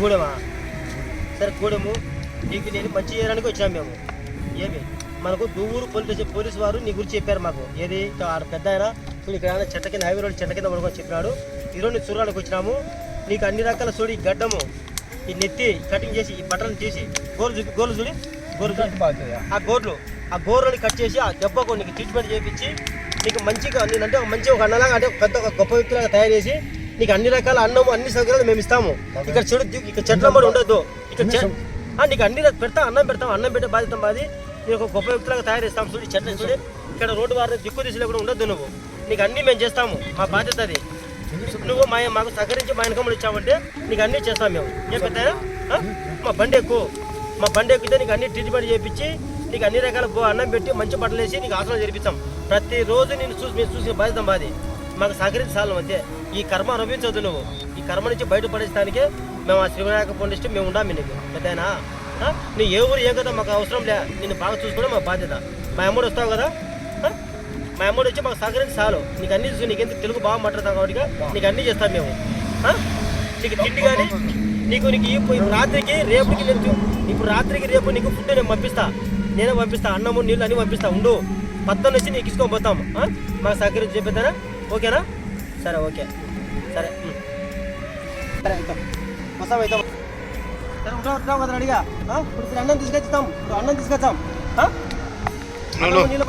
గూడెమా సరే గూడెము నీకు నేను మంచి చేయడానికి వచ్చాము మేము. ఏమి? మనకు దువ్వూరు పోలీస్ పోలీసు వారు నీ గురించి చెప్పారు మాకు. ఏది? ఆడ పెద్ద ఆయన. నువ్వు ఇక్కడ చెట్ట కింద హైవే రోడ్ చెట్ట కింద పడుకొని చెప్పినాడు. ఈరోజు చూడడానికి వచ్చినాము. నీకు అన్ని రకాల చూడి గడ్డము ఈ నెత్తి కటింగ్ చేసి ఈ బట్టలు చేసి గోర్లు చూపి గోర్లు చూడి. గోర్లు ఆ గోర్లు ఆ గోర్లని కట్ చేసి ఆ దెబ్బకు నీకు ట్రీట్మెంట్ చేయించి నీకు మంచిగా నేనంటే ఒక మంచి ఒక అన్నలాగా అంటే పెద్ద గొప్ప వ్యక్తిలాగా తయారు చేసి నీకు అన్ని రకాల అన్నము అన్ని సౌకర్యాలు మేము ఇస్తాము. ఇక్కడ చెడు ఇక్కడ చెట్ల మరి ఉండొద్దు. ఇక్కడ నీకు అన్ని పెడతాం అన్నం పెడతాం. అన్నం పెట్టే బాధ్యత మాది. నీకు ఒక గొప్ప వ్యక్తిలాగా తయారు చేస్తాం. చూడు చెట్ల చూడు. ఇక్కడ రోడ్డు వారిని దిక్కు దిశలో కూడా ఉండొద్దు నువ్వు. నీకు అన్ని మేము చేస్తాము. మా బాధ్యత అది. నువ్వు మా మాకు సహకరించి మా ఇన్కమ్లు ఇచ్చామంటే నీకు అన్నీ చేస్తాం మేము. ఏం పెద్ద మా బండి ఎక్కువ మా బండి ఎక్కితే నీకు అన్ని ట్రీట్మెంట్ చేయించి నీకు అన్ని రకాల అన్నం పెట్టి మంచి బట్టలు వేసి నీకు ఆసనం జరిపిస్తాం. ప్రతిరోజు నేను చూసి మేము చూసిన బాధ్యత మాది. మాకు సహకరించాలి చాలు అంతే ఈ కర్మ అనుభవించదు నువ్వు. ఈ కర్మ నుంచి బయటపడేస్తానికి మేము ఆ శ్రీవినాయక పండిస్తూ మేము ఉండాము నీకు పెద్దయినా? నీ ఏ ఊరు ఏం కదా మాకు అవసరం లే. నిన్ను బాగా చూసుకోవడం మా బాధ్యత. మా అమ్మడు వస్తావు కదా? మా అమ్మడు వచ్చి మాకు సహకరించి చాలు నీకు అన్ని చూసి నీకు ఎంత తెలుగు బాగా మాట్లాడతావు కాబట్టి నీకు అన్ని చేస్తాం మేము. నీకు తిండి కానీ నీకు నీకు ఇప్పుడు రాత్రికి రేపుకి నేను ఇప్పుడు రాత్రికి రేపు నీకు ఫుడ్ నేను పంపిస్తా. నేనే పంపిస్తా. అన్నము నీళ్ళు అన్ని పంపిస్తా. ఉండు. పత్తను వచ్చి నీకు ఇసుకొని మాకు సహకరించి చెప్పేదానా ఓకేనా? సరే ఓకే. సరే. సరే అయితే వస్తాం అయితే సరే ఉంటావు ఉంటావు కదా అడిగా ఇప్పుడు అన్నం తీసుకొచ్చాం ఇప్పుడు అన్నం తీసుకొచ్చాం. నీళ్ళు